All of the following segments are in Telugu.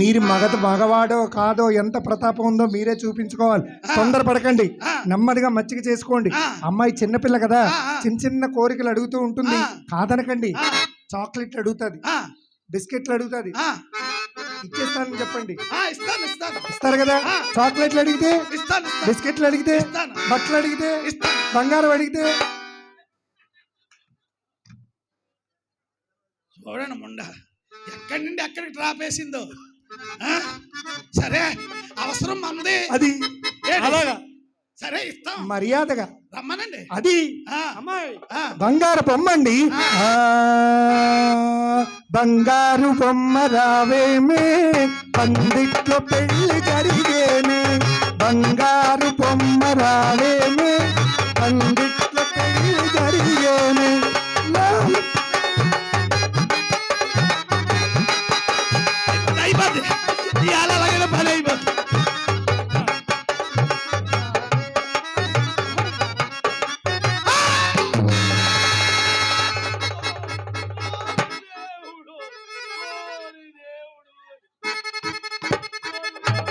మీరు మగత మగవాడో కాదో ఎంత ప్రతాపం ఉందో మీరే చూపించుకోవాలి. తొందరపడకండి. నెమ్మదిగా మచ్చిక చేసుకోండి. అమ్మాయి చిన్నపిల్ల కదా. చిన్న చిన్న కోరికలు అడుగుతూ ఉంటుంది. కాదనకండి. చాక్లెట్ అడుగుతుంది. బిస్కెట్లు అడుగుతుంది. ఇచ్చేస్తానని చెప్పండి. ఇస్తారు కదా? చాక్లెట్లు అడిగితే? బిస్కెట్లు అడిగితే? బట్టలు అడిగితే? బంగారం అడిగితే? చూడండి ముండ. ఎక్కడి నుండి ఎక్కడికి డ్రాప్ వేసిందో? సరే అవసరం మనది అది? అలాగా. సరే ఇస్తాం. మర్యాదగా. రమ్మనండి. అది అమ్మాయి. బంగారు బొమ్మండి. బంగారు బొమ్మ రావేమే. పందిట్లో పెళ్ళి జరిగేనే బంగారు బొమ్మ రావేమే. పందిట్లో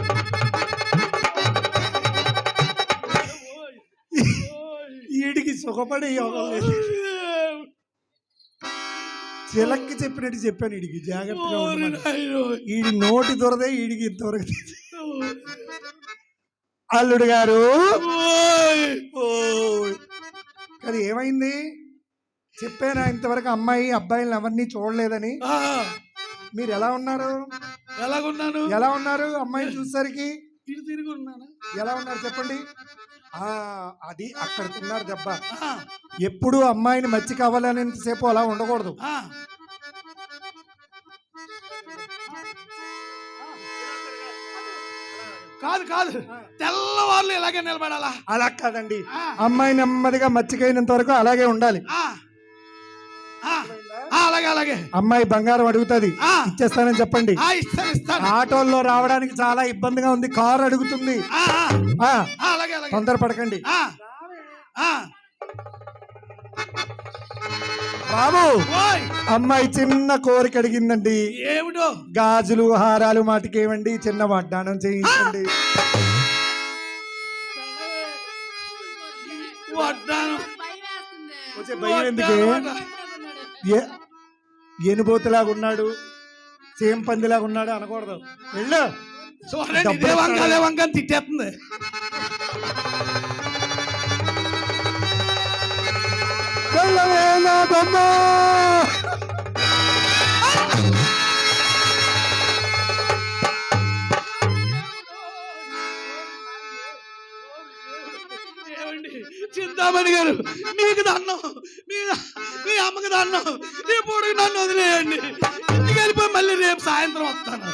ఈడికి సుఖపడే యోగం లేదు. చిలక్కి చెప్పినట్టు చెప్పాను ఈడికి జాగ్రత్తగా. ఈడి నోటి దొరదే ఈడికి దొరకదు అల్లుడు గారు. అది ఏమైంది? చెప్పానా ఇంతవరకు అమ్మాయి అబ్బాయిలను ఎవరిని చూడలేదని? మీరు ఎలా ఉన్నారు? ఎలాగున్నాను? ఎలా ఉన్నారు అమ్మాయిని చూసేసరికి? ఇటు తిరిగి ఉన్నాను? ఎలా ఉన్నారు చెప్పండి. ఆ అది అక్కడ తిన్నారు దెబ్బ. ఎప్పుడు అమ్మాయిని మచ్చి కావాలనేంతసేపు అలా ఉండకూడదు. కాదు కాదు. తెల్లవార్లు ఇలాగే నిలబడాలా? అలా కాదండి. అమ్మాయి నెమ్మదిగా మచ్చికైనంత వరకు అలాగే ఉండాలి. అలాగే అలాగే. అమ్మాయి బంగారం అడుగుతుంది. ఇచ్చేస్తానని చెప్పండి. ఆటోల్లో రావడానికి చాలా ఇబ్బందిగా ఉంది. కారు అడుగుతుంది. ఆ, ఆ, ఆ. ఆ, అలాగే అలాగే. తొందరపడకండి. బాబు! అమ్మాయి చిన్న కోరిక అడిగిందండి. ఏమిటో? గాజులు హారాలు మాటికేవండి. చిన్న వడ్డానం చేయించండి. వడ్డాను భయం ఎందుకే? ఎనుబోతులాగా ఉన్నాడు సేమ్ పందిలాగా ఉన్నాడు అనకూడదు. వెళ్ళు. చూడండి వంక. అదే తిట్టేస్తుంది. బొమ్మ. చింతామణి గారు మీకు దాన్నం మీ మీ అమ్మకి దన్నం ఇప్పుడు నన్ను వదిలేయండి. ఇంటికి వెళ్ళిపోయి మళ్ళీ రేపు సాయంత్రం వస్తాను.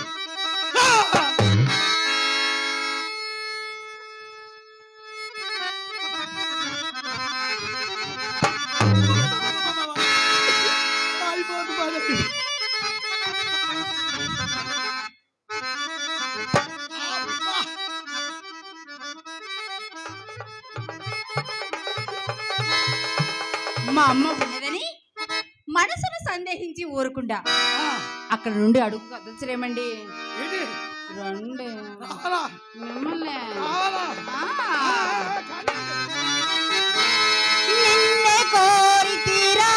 సందేహించి ఊరకుండా అక్కడ నుండి అడుగు కదల్చరేమండి ఏంటి? రండి. మిమ్మల్ని. కోరితిరా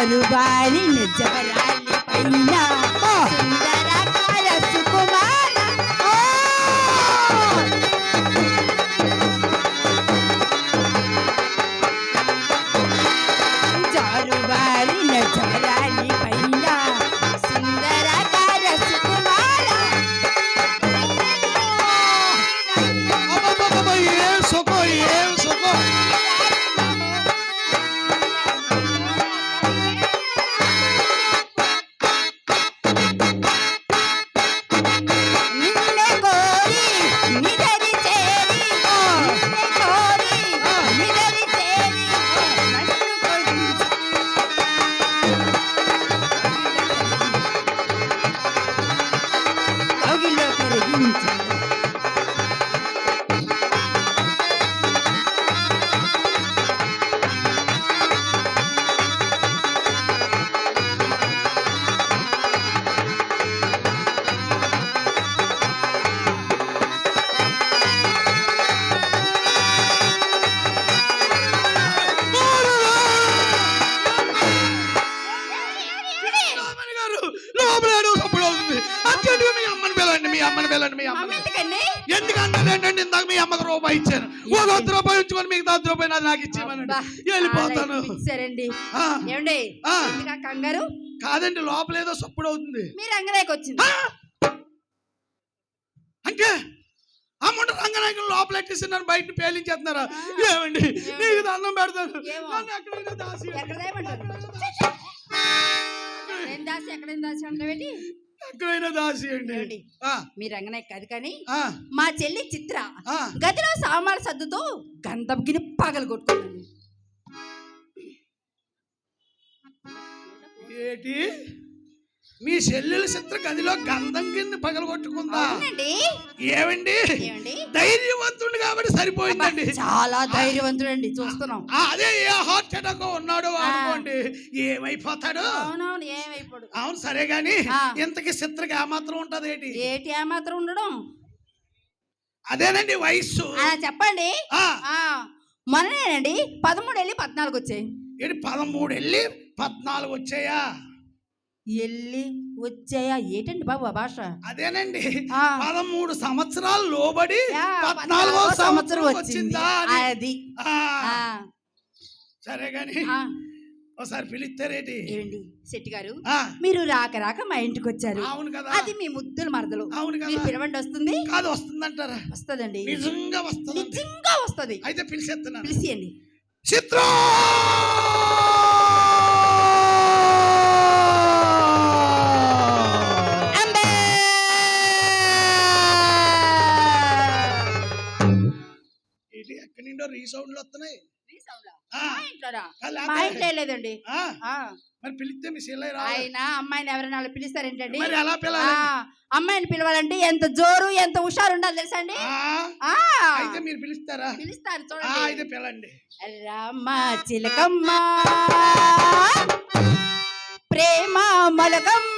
Anubali ne jabarali panna. Ah! కరిగించు Chintamani మీకు నాకు ఇచ్చేయమనండి వెళ్ళిపోతాను సరేండి ఏమండి? కంగారు? కాదండి లోపల ఏదో సప్పుడు అవుతుంది. మీరు రంగనాయకు వచ్చింది. ఆ! అంటే అమ్ముంట రంగనాయకులు లోపల ఎట్టేసి నన్ను బయట పేలించేస్తున్నారా? ఏమండి? నీకు దండం పెడతాను. ఎక్కడ దాసి ఎక్కడేం దాసి అంటావేంటి ఎక్కడైనా దాసి అండి మీ రంగనాయక్ కాదు కానీ మా చెల్లి చిత్ర. గదిలో సామాన్ల సద్దుతో గంధం గిని పగలు కొట్టుకుంటుంది ఏటి? మీ చెల్లెల చిత్ర గదిలో గంధం కింద పగలగొట్టుకుందా? ఏమండి? ధైర్యవంతుడు కాబట్టి సరిపోయిందండి. చాలా ధైర్యవంతుడండి చూస్తున్నాం. ఆ, అదే ఏ హార్ట్ అటాక్ ఉన్నాడు అనుకోండి ఏమైపోతాడు? అవును సరే గాని. ఇంతకి చిత్రకి ఏమాత్రం ఉంటది ఏంటి ఏటి ఏమాత్రం ఉండడం? అదేనండి వయస్సు. చెప్పండి. మొన్ననేనండి పదమూడు వెళ్ళి పద్నాలుగు వచ్చాయి ఏంటి పదమూడు వెళ్ళి పద్నాలుగు వచ్చాయా వెళ్ళి వచ్చాయా? ఏంటండి బాబు ఆ భాష? అదేనండి. పదమూడు సంవత్సరాలు లోబడి పద్నాలుగో సంవత్సరం వచ్చిందా. అది. సరే గాని ఒకసారి పిలుస్తారేటి ఏమండి శెట్టి గారు మీరు రాక రాక మా ఇంటికి వచ్చారు అవును కదా. అది మీ ముద్దులు మరదలు. అవును మీరు కదా పిలవండి వస్తుంది? కాదు వస్తుందంటారా? వస్తదండి. నిజంగా వస్తుంది నిజంగా వస్తది. అయితే పిలిచేస్తున్నాను పిలిచియండి. చిత్ర! అలా మా ఇంట్లో లేదండి ఆ, ఆ, మరి పిలిస్తే మీ ఆయన అమ్మాయిని ఎవరైనా ఆ, పిలాలి అమ్మాయిని పిలవాలంటే ఎంత జోరు ఎంత హుషారు ఉండాలి తెలుసా అండి? ఆ, అయితే మీరు పిలుస్తారా? పిలుస్తారు చూడండి. అయితే పిలండి. రామ చిలకమ్మ. ప్రేమ మలకమ్మ.